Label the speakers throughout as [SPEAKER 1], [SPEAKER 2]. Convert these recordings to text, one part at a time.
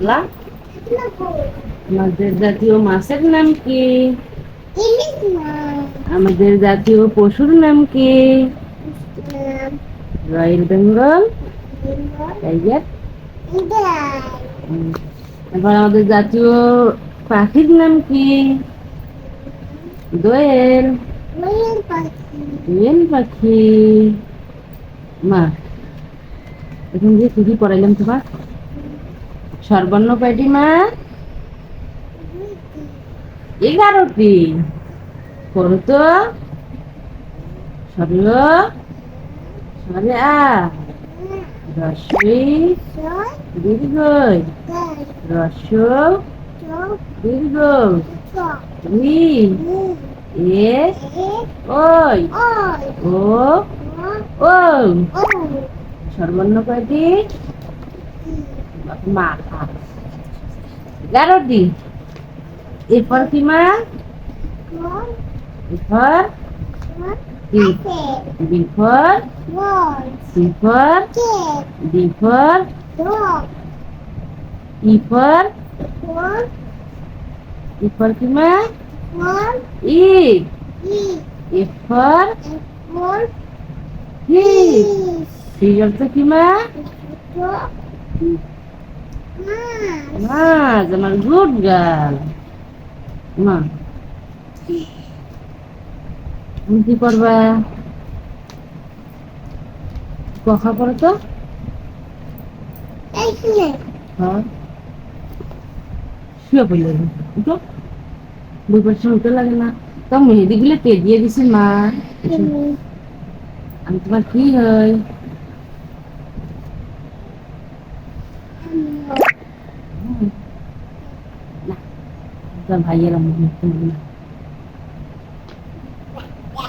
[SPEAKER 1] লা আমাদের জাতীয় মাছের নাম কি? আমাদের জাতীয় পশুর নাম কি? রয়্যাল বেঙ্গল এবার আমাদের জাতীয় পাখির নাম কি? দোয়েল? দোয়েল পাখি। মা, এখন যে কি কি পড়াইলাম তোমার। সর্বর্ণ কয়টি মা। এগারোটি। করো তো সরল সরে আ রসই দীর্ঘই রস দীর্ঘ। ই এ ওই। ও। ও। সর্বর্ণ কয়টি মা খা এগারোটি এরপর কি মা? এরপর? বিফর সিফর ডিফর ইফর ইফর কি? মা? ই। এফর হি। ঠিক আছে কি মা? মাছ, আমার গুড গার্ল। মা, তুমি কি করবা? কথা করো তো। হ্যাঁ। শুয়ে পড়লে উঠো। বই পড়ছে উঠতে লাগে না। তো মেহেদি গুলো তে দিয়ে দিছে, মা। আমি তোমার কি হয় হুম। না তোর ভাইয়ের আমি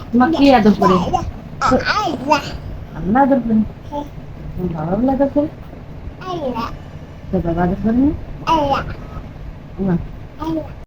[SPEAKER 1] তোমার কে আদর করে? আল্লাহ আদর করি। তোমার বাবা বলে আদর করে? তোর বাবা আদর করে না? না